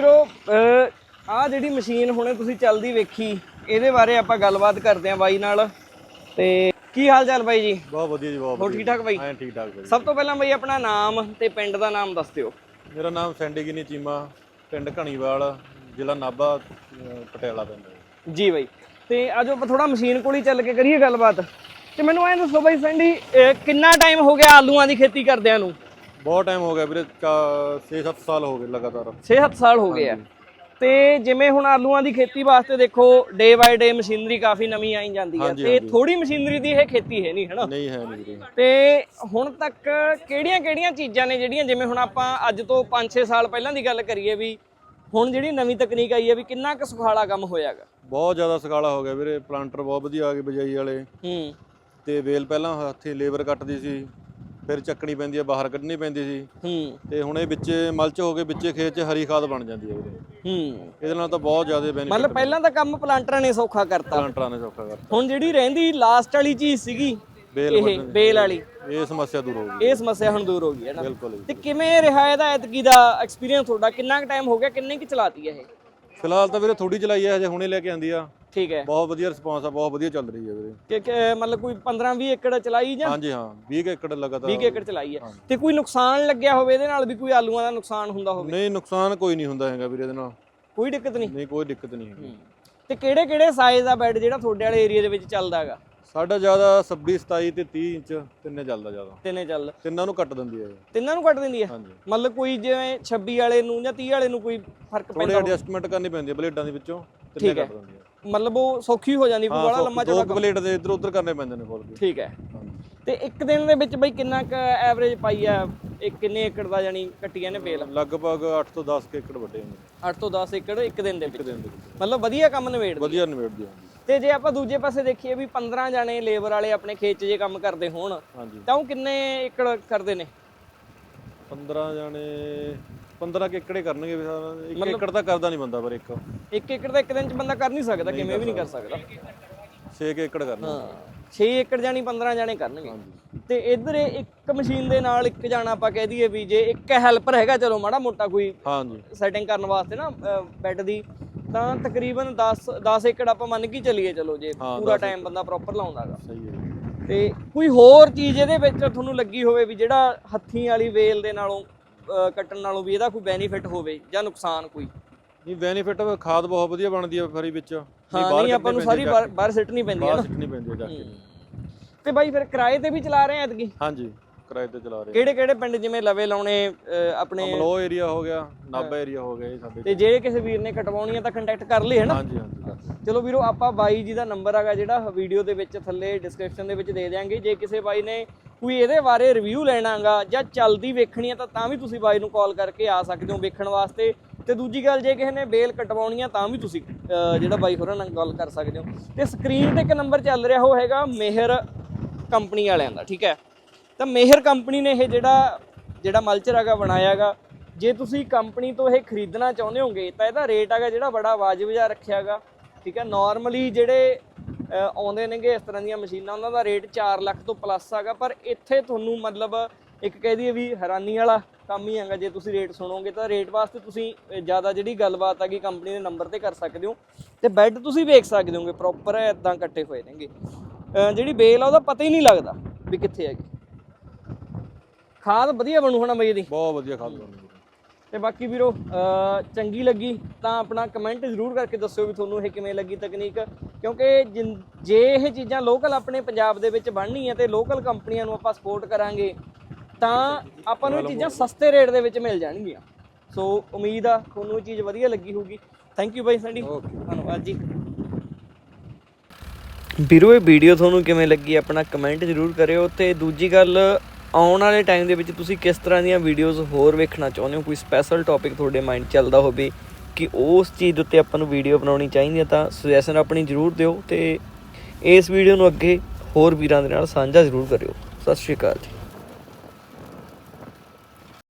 ਵੀਰੋ ਆ ਜਿਹੜੀ ਮਸ਼ੀਨ ਹੁਣੇ ਤੁਸੀਂ ਚੱਲਦੀ ਵੇਖੀ ਇਹਦੇ ਬਾਰੇ ਆਪਾਂ ਗੱਲਬਾਤ ਕਰਦੇ ਆਂ ਬਾਈ ਨਾਲ। ਤੇ ਕੀ ਹਾਲ ਚਾਲ ਬਾਈ ਜੀ? ਬਹੁਤ ਵਧੀਆ ਜੀ ਬਹੁਤ ਹੋਰ ਠੀਕ ਠਾਕ ਬਾਈ? ਹਾਂ ਠੀਕ ਠਾਕ ਬਾਈ। ਸਭ ਤੋਂ ਪਹਿਲਾਂ ਬਾਈ ਆਪਣਾ ਨਾਮ ਤੇ ਪਿੰਡ ਦਾ ਨਾਮ ਦੱਸ ਦਿਓ। ਮੇਰਾ ਨਾਮ ਸੈਂਡੀ ਗਿਨੀ ਚੀਮਾ ਪਿੰਡ ਘਣੀਵਾਲ ਜ਼ਿਲ੍ਹਾ ਨਾਭਾ ਪਟਿਆਲਾ ਪਿੰਡ ਜੀ। ਬਾਈ। ਤੇ ਆਜੋ ਆਪਾਂ ਥੋੜਾ ਮਸ਼ੀਨ ਕੋਲ ਹੀ ਚੱਲ ਕੇ ਕਰੀਏ ਗੱਲਬਾਤ। ਤੇ ਮੈਨੂੰ ਐਂ ਦੱਸੋ ਬਾਈ ਸੈਂਡੀ ਕਿੰਨਾ ਟਾਈਮ ਹੋ ਗਿਆ ਆਲੂਆਂ ਦੀ ਖੇਤੀ ਕਰਦਿਆਂ ਨੂੰ? ਬਹੁਤ ਟਾਈਮ ਹੋ ਗਿਆ ਵੀਰੇ 6-7 ਸਾਲ ਹੋ ਗਏ ਲਗਾਤਾਰ। 6-7 ਸਾਲ ਹੋ ਗਏ ਆ। ਤੇ ਜਿਵੇਂ ਹੁਣ ਆਲੂਆਂ ਦੀ ਖੇਤੀ ਵਾਸਤੇ ਦੇਖੋ ਡੇ ਬਾਈ ਡੇ ਮਸ਼ੀਨਰੀ ਕਾਫੀ ਨਵੀਂ ਆਈ ਜਾਂਦੀ ਹੈ ਤੇ। ਥੋੜੀ ਮਸ਼ੀਨਰੀ ਦੀ ਇਹ ਖੇਤੀ ਹੈ ਨਹੀਂ ਹਨਾ? ਨਹੀਂ ਹੈ ਨਹੀਂ ਤੇ ਹੁਣ ਤੱਕ ਕਿਹੜੀਆਂ-ਕਿਹੜੀਆਂ ਚੀਜ਼ਾਂ ਨੇ ਜਿਹੜੀਆਂ ਜਿਵੇਂ ਹੁਣ ਆਪਾਂ ਅੱਜ ਤੋਂ 5-6 ਸਾਲ ਪਹਿਲਾਂ ਦੀ ਗੱਲ ਕਰੀਏ ਵੀ ਹੁਣ ਜਿਹੜੀ ਨਵੀਂ ਤਕਨੀਕ ਆਈ ਹੈ ਵੀ ਕਿੰਨਾ ਕੁ ਸੁਖਾਲਾ ਕੰਮ ਹੋਇਆਗਾ ਬਹੁਤ ਜ਼ਿਆਦਾ ਸਕਾਲਾ ਹੋ ਗਿਆ ਵੀਰੇ। ਪਲਾਂਟਰ ਬਹੁਤ ਵਧੀਆ ਆ ਗਏ ਬਜਾਈ ਵਾਲੇ। ਹੂੰ। ਤੇ ਵੇਲ ਪਹਿਲਾਂ ਹੱਥੀਂ ਲੇਬਰ ਕੱਟਦੀ ਸੀ। ਫਿਰ ਚੱਕਣੀ ਪੈਂਦੀ ਹੈ ਬਾਹਰ ਕੱਢਣੀ ਪੈਂਦੀ ਸੀ। ਹੂੰ। ਤੇ ਹੁਣ ਇਹ ਵਿੱਚੇ ਮਲਚ ਹੋ ਕੇ ਵਿੱਚੇ ਖੇਤ 'ਚ ਹਰੀ ਖਾਦ ਬਣ ਜਾਂਦੀ ਹੈ ਵੀਰੇ। ਹੂੰ। ਇਹਦੇ ਨਾਲ ਤਾਂ ਬਹੁਤ ਜ਼ਿਆਦਾ ਬੈਨੀਫਿਟ ਮਤਲਬ ਪਹਿਲਾਂ ਤਾਂ ਕੰਮ ਪਲਾਂਟਰਾਂ ਨੇ ਸੌਖਾ ਕਰਤਾ। ਪਲਾਂਟਰਾਂ ਨੇ ਸੌਖਾ ਕਰਤਾ। ਹੁਣ ਜਿਹੜੀ ਰਹਿੰਦੀ ਲਾਸਟ ਵਾਲੀ ਚੀਜ਼ ਸੀਗੀ ਬੇਲ ਇਹ ਵੱਢਣ। ਬੇਲ ਵਾਲੀ। ਇਹ ਸਮੱਸਿਆ ਦੂਰ ਹੋ ਗਈ। ਇਹ ਸਮੱਸਿਆ ਹੁਣ ਦੂਰ ਹੋ ਗਈ ਹੈ ਨਾ। ਬਿਲਕੁਲ ਜੀ। ਤੇ ਕਿਵੇਂ ਰਿਹਾ ਇਹਦਾ ਐਤਕੀ ਦਾ ਐਕਸਪੀਰੀਅੰਸ ਤੁਹਾਡਾ? ਕਿੰਨਾ ਕੁ ਟਾਈਮ ਹੋ ਗਿਆ? ਕਿੰਨੇ ਕੁ ਚਲਾਤੀ ਹੈ ਇਹ? ਫਿਲਹਾਲ ਤਾਂ ਵੀਰੇ ਥੋੜੀ ਚਲਾਈ ਹੈ ਹਜੇ ਹੁਣੇ ਲੈ ਕੇ ਆਂਦੀ ਆ। ਠੀਕ ਹੈ। ਬਹੁਤ ਵਧੀਆ ਰਿਸਪੌਂਸ ਆ ਬਹੁਤ ਵਧੀਆ ਚੱਲ ਰਹੀ ਹੈ ਵੀਰੇ। ਕਿ ਕਿ ਮਤਲਬ ਕੋਈ 15 20 ਏਕੜ ਚਲਾਈ ਜਾਂ? ਹਾਂਜੀ ਹਾਂ 20 ਕੁ ਏਕੜ ਲਗਾਤਾਰ। 20 ਏਕੜ ਚਲਾਈ ਹੈ। ਤੇ ਕੋਈ ਨੁਕਸਾਨ ਲੱਗਿਆ ਹੋਵੇ ਇਹਦੇ ਨਾਲ ਵੀ ਕੋਈ ਆਲੂਆਂ ਦਾ ਨੁਕਸਾਨ ਹੁੰਦਾ ਹੋਵੇ? ਨਹੀਂ ਨੁਕਸਾਨ ਕੋਈ ਨਹੀਂ ਹੁੰਦਾ ਹੈਗਾ ਵੀਰੇ ਇਹਦੇ ਨਾਲ। ਕੋਈ ਦਿੱਕਤ ਨਹੀਂ? ਨਹੀਂ ਕੋਈ ਦਿੱਕਤ ਨਹੀਂ ਹੈਗੀ। ਤੇ ਕਿਹੜੇ ਕਿਹੜੇ ਸਾਈਜ਼ ਦਾ ਬੈੱਡ ਜਿਹੜਾ ਤੁਹਾਡੇ ਵਾਲੇ ਏਰੀਆ ਦੇ ਵਿੱਚ ਚੱਲਦਾ ਹੈਗਾ? ਸਾਡਾ ਜ਼ਿਆਦਾ 26 27 ਤੇ 30 ਇੰਚ ਤਿੰਨੇ ਚੱਲਦਾ ਜ਼ਿਆਦਾ। ਤਿੰਨੇ ਚੱਲ। ਤਿੰਨਾਂ ਨੂੰ ਕੱਟ ਦਿੰਦੀ ਹੈ ਇਹ। ਤਿੰਨਾਂ ਨੂੰ ਕੱਟ ਦਿੰਦੀ ਹੈ? ਹਾਂਜੀ। ਮਤਲਬ ਕੋਈ ਜਿਵੇਂ 26 ਵਾਲੇ ਨੂੰ ਜਾਂ 30 ਵਾਲੇ ਨੂੰ ਕੋਈ ਫ਼ਰਕ ਥੋੜੇ ਪੈਂਦਾ ਐਡਜਸਟਮੈਂਟ ਕਰਨੀ ਪੈਂਦੀ ਹੈ ਬਲੇਡਾਂ ਦੇ ਵਿੱਚੋਂ ਤਿੰਨੇ ਠੀਕ ਹੈ। ਕੱਟ ਦਿੰਦੀ ਹੈ। ਮਤਲਬ ਉਹ ਸੌਖੀ ਹੋ ਜਾਂਦੀ ਕੋਈ ਬੜਾ ਹਾਂ ਲੰਮਾ ਦੋ ਚੌੜਾ ਕੁ ਬਲੇਡ ਦੇ ਇੱਧਰ ਉੱਧਰ ਕਰਨੇ ਪੈਂਦੇ ਨੇ ਕੇ ਠੀਕ ਹੈ। ਤੇ ਇੱਕ ਦਿਨ ਦੇ ਵਿੱਚ ਬਈ ਕਿੰਨਾ ਕ ਐਵਰੇਜ ਪਾਈ ਆ? ਇਹ ਕਿੰਨੇ ਏਕੜ ਦਾ ਜਾਨੀ ਕੱਟੀਆਂ ਨੇ ਬੇਲ? ਲਗਭਗ 8 ਤੋਂ 10 ਕੁ ਏਕੜ ਵੱਡੇ ਹੁੰਦੇ 8 ਤੋਂ 10 ਏਕੜ ਇੱਕ ਦਿਨ ਦੇ ਇੱਕ ਵਿੱਚ। ਦਿਨ ਦੇ ਵਿੱਚ। ਮਤਲਬ ਵਧੀਆ ਕੰਮ ਨਿਬੇੜ ਵਧੀਆ ਨਿਬੇੜਦੀ ਹਾਂਜੀ। ਤੇ ਜੇ ਆਪਾਂ ਦੂਜੇ ਪਾਸੇ ਦੇਖੀਏ ਵੀ 15 ਜਾਣੇ ਲੇਬਰ ਵਾਲੇ ਆਪਣੇ ਖੇਤ 'ਚ ਜੇ ਕੰਮ ਕਰਦੇ ਹੋਣ ਹਾਂਜੀ। ਤਾਂ ਉਹ ਕਿੰਨੇ ਏਕੜ ਕਰਦੇ ਨੇ? 15 ਜਾਣੇ 15 ਕਿ ਏਕੜੇ ਕਰਨਗੇ ਵੀ ਸਾਰਾ। ਇੱਕ ਏਕੜ ਤਾਂ ਕਰਦਾ ਨਹੀਂ ਬੰਦਾ ਪਰ ਇੱਕ। ਇੱਕ ਏਕੜ ਤਾਂ ਇੱਕ ਦਿਨ 'ਚ ਬੰਦਾ ਕਰ ਨਹੀਂ ਸਕਦਾ ਕਿਵੇਂ ਵੀ ਨਹੀਂ ਕਰ ਸਕਦਾ। 6 ਏਕੜ ਕਰਨਾ ਹਾਂ 6 ਏਕੜ ਜਾਨੀ 15 ਜਾਣੇ ਕਰਨਗੇ। ਤੇ ਇਧਰ ਇੱਕ ਮਸ਼ੀਨ ਦੇ ਨਾਲ ਇੱਕ ਜਾਣਾ ਆਪਾਂ ਕਹਿ ਦਈਏ ਵੀ ਜੇ ਇੱਕ ਹੈਲਪਰ ਹੈਗਾ ਚਲੋ ਮਾੜਾ ਮੋਟਾ ਕੋਈ ਹਾਂਜੀ। ਸੈਟਿੰਗ ਕਰਨ ਵਾਸਤੇ ਨਾ ਬੈੱਡ ਦੀ ਤਾਂ ਤਕਰੀਬਨ 10 10 ਏਕੜ ਆਪਾਂ ਮੰਨ ਕੇ ਚੱਲੀਏ ਚਲੋ ਜੇ ਪੂਰਾ ਟਾਈਮ ਬੰਦਾ ਪ੍ਰੋਪਰ ਲਾਉਂਦਾਗਾ ਸਹੀ ਹੈ। ਤੇ ਕੋਈ ਹੋਰ ਚੀਜ਼ ਇਹਦੇ ਵਿੱਚ ਤੁਹਾਨੂੰ ਲੱਗੀ ਹੋਵੇ ਵੀ ਜਿਹੜਾ ਹੱਥੀਂ ਵਾਲੀ ਵੇਲ ਦੇ ਨਾਲੋਂ ਕੱਟਣ ਨਾਲੋਂ ਵੀ ਇਹਦਾ ਕੋਈ ਬੈਨੀਫਿਟ ਹੋਵੇ ਜਾਂ ਨੁਕਸਾਨ ਕੋਈ? ਨਹੀਂ ਬੈਨੀਫਿਟ ਖਾਦ ਬਹੁਤ ਵਧੀਆ ਬਣਦੀ ਹੈ ਫਰੀ ਵਿੱਚ। ਹਾਂ ਨਹੀਂ ਆਪਾਂ ਨੂੰ ਸਾਰੀ ਬਾਹਰ ਸਿੱਟਣੀ ਪੈਂਦੀ ਹੈ ਬਾਹਰ ਸਿੱਟਣੀ ਪੈਂਦੀ ਹੈ ਜਾ ਕੇ। ਤੇ ਬਾਈ ਫਿਰ ਕਿਰਾਏ ਤੇ ਵੀ ਚਲਾ ਰਹੇ ਆ ਐਤਕੀ? ਹਾਂਜੀ। ਕਿਰਾਏ ਤੇ ਚਲਾ ਰਹੇ ਕਿਹੜੇ ਕਿਹੜੇ ਪਿੰਡ ਜਿਵੇਂ ਲਵੇ ਲਾਉਣੇ ਆਪਣੇ ਅਮਲੋ ਏਰੀਆ ਹੋ ਗਿਆ ਨਾਭਾ ਏਰੀਆ ਹੋ ਗਿਆ ਇਹ ਸਾਡੇ ਤੇ ਜਿਹੜੇ ਕਿਸੇ ਵੀਰ ਨੇ ਕਟਵਾਉਣੀ ਆ ਤਾਂ ਕੰਟੈਕਟ ਕਰ ਲਈ ਹੈ ਨਾ ਹਾਂਜੀ ਹਾਂਜੀ ਚਲੋ ਵੀਰੋ ਆਪਾਂ ਬਾਈ ਜੀ ਦਾ ਨੰਬਰ ਹੈਗਾ ਜਿਹੜਾ ਵੀਡੀਓ ਦੇ ਵਿੱਚ ਥੱਲੇ ਡਿਸਕ੍ਰਿਪਸ਼ਨ ਦੇ ਵਿੱਚ ਦੇ ਦਿਆਂਗੇ। ਜੇ ਕਿਸੇ ਬਾਈ ਨੇ ਕੋਈ ਇਹਦੇ ਬਾਰੇ ਰਿਵਿਊ ਲੈਣਾਗਾ ਜਾਂ ਚੱਲਦੀ ਵੇਖਣੀ ਆ ਤਾਂ ਤਾਂ ਵੀ ਤੁਸੀਂ ਬਾਈ ਨੂੰ ਕਾਲ ਕਰਕੇ ਆ ਸਕਦੇ ਹੋ ਵੇਖਣ ਵਾਸਤੇ। ਤੇ ਦੂਜੀ ਗੱਲ ਜੇ ਕਿਸੇ ਨੇ ਬੇਲ ਕਟਵਾਉਣੀ ਆ ਤਾਂ ਵੀ ਤੁਸੀਂ ਜਿਹੜਾ ਬਾਈ ਹੋਰਾਂ ਨਾਲ ਗੱਲ ਕਰ ਸਕਦੇ ਹੋ। ਤੇ ਸਕਰੀਨ ਤੇ ਇੱਕ ਨੰਬਰ ਚੱਲ ਰਿਹਾ ਉਹ ਹੈਗਾ ਮਿਹਰ ਕੰਪਨੀ ਵਾਲਿਆਂ ਦਾ ਠੀਕ ਹੈ? ਤਾਂ ਮਿਹਰ ਕੰਪਨੀ ਨੇ ਇਹ ਜਿਹੜਾ ਜਿਹੜਾ ਮਲਚਰ ਹੈਗਾ ਬਣਾਇਆ ਹੈਗਾ। ਜੇ ਤੁਸੀਂ ਕੰਪਨੀ ਤੋਂ ਇਹ ਖਰੀਦਣਾ ਚਾਹੁੰਦੇ ਹੋਗੇ, ਤਾਂ ਇਹਦਾ ਰੇਟ ਹੈਗਾ ਜਿਹੜਾ ਬੜਾ ਵਾਜਬ ਜਿਹਾ ਰੱਖਿਆ ਹੈਗਾ। ਠੀਕ ਹੈ ਨਾਰਮਲੀ ਜਿਹੜੇ ਆਉਂਦੇ ਨੇਗੇ ਇਸ ਤਰ੍ਹਾਂ ਦੀਆਂ ਮਸ਼ੀਨਾਂ, ਉਹਨਾਂ ਦਾ ਰੇਟ 4 ਲੱਖ ਤੋਂ ਪਲੱਸ ਹੈਗਾ। ਪਰ ਇੱਥੇ ਤੁਹਾਨੂੰ ਮਤਲਬ ਇੱਕ ਕਹਿ ਦਈਏ ਵੀ ਹੈਰਾਨੀ ਵਾਲਾ ਕੰਮ ਹੀ ਹੈਗਾ। ਜੇ ਤੁਸੀਂ ਰੇਟ ਸੁਣੋਗੇ ਤਾਂ ਰੇਟ ਵਾਸਤੇ ਤੁਸੀਂ ਜ਼ਿਆਦਾ ਜਿਹੜੀ ਗੱਲਬਾਤ ਹੈਗੀ ਕੰਪਨੀ ਦੇ ਨੰਬਰ ਤੇ ਕਰ ਸਕਦੇ ਹੋ। ਤੇ ਬੈੱਡ ਤੁਸੀਂ ਵੇਖ ਸਕਦੇ ਹੋਗੇ ਪ੍ਰੋਪਰ ਇਦਾਂ ਕੱਟੇ ਹੋਏ ਨੇਗੇ। ਜਿਹੜੀ ਬੇਲ ਆ, ਉਹਦਾ ਪਤਾ ਹੀ ਨਹੀਂ ਲੱਗਦਾ ਵੀ ਕਿੱਥੇ ਹੈਗੀ। ਖਾਦ ਵਧੀਆ ਬਣੂ ਹੋਣਾ ਬਈ ਇਹਦੀ? ਬਹੁਤ ਵਧੀਆ ਖਾਦ ਬਣਦੀ ਹੈ ਤੇ ਬਾਕੀ ਵੀਰੋ ਚੰਗੀ ਲੱਗੀ ਤਾਂ ਆਪਣਾ ਕਮੈਂਟ ਜ਼ਰੂਰ ਕਰਕੇ ਦੱਸਿਓ ਵੀ ਤੁਹਾਨੂੰ ਇਹ ਕਿਵੇਂ ਲੱਗੀ ਤਕਨੀਕ। ਕਿਉਂਕਿ ਜੇ ਇਹ ਚੀਜ਼ਾਂ ਲੋਕਲ ਆਪਣੇ ਪੰਜਾਬ ਦੇ ਵਿੱਚ ਬਣਨੀ ਹੈ ਤੇ ਲੋਕਲ ਕੰਪਨੀਆਂ ਨੂੰ ਆਪਾਂ ਸਪੋਰਟ ਕਰਾਂਗੇ ਤਾਂ ਆਪਾਂ ਨੂੰ ਇਹ ਚੀਜ਼ਾਂ ਸਸਤੇ ਰੇਟ ਦੇ ਵਿੱਚ ਮਿਲ ਜਾਣਗੀਆਂ। ਸੋ ਉਮੀਦ ਆ ਤੁਹਾਨੂੰ ਇਹ ਚੀਜ਼ ਵਧੀਆ ਲੱਗੀ ਹੋਊਗੀ। ਥੈਂਕ ਯੂ ਬਾਈ ਸੰਡੀ ਧੰਨਵਾਦ ਜੀ। ਵੀਰੋ ਇਹ ਵੀਡੀਓ ਤੁਹਾਨੂੰ ਕਿਵੇਂ ਲੱਗੀ ਆਪਣਾ ਕਮੈਂਟ ਜ਼ਰੂਰ ਕਰਿਓ ਤੇ ਦੂਜੀ ਗੱਲ ਆਉਣ ਵਾਲੇ ਟਾਈਮ ਦੇ ਵਿੱਚ ਤੁਸੀਂ ਕਿਸ ਤਰ੍ਹਾਂ ਦੀਆਂ ਵੀਡੀਓਜ਼ ਹੋਰ ਵੇਖਣਾ ਚਾਹੁੰਦੇ ਹੋ? ਕੋਈ ਸਪੈਸ਼ਲ ਟੌਪਿਕ ਤੁਹਾਡੇ ਮਾਈਂਡ 'ਚ ਚੱਲਦਾ ਹੋਵੇ ਕਿ ਉਸ ਚੀਜ਼ ਦੇ ਉੱਤੇ ਆਪਾਂ ਨੂੰ ਵੀਡੀਓ ਬਣਾਉਣੀ ਚਾਹੀਦੀ ਹੈ ਤਾਂ ਸੁਜੈਸ਼ਨ ਆਪਣੀ ਜ਼ਰੂਰ ਦਿਓ ਤੇ ਇਸ ਵੀਡੀਓ ਨੂੰ ਅੱਗੇ ਹੋਰ ਵੀਰਾਂ ਦੇ ਨਾਲ ਸਾਂਝਾ ਜ਼ਰੂਰ ਕਰਿਓ। ਸਤਿ ਸ਼੍ਰੀ ਅਕਾਲ ਜੀ।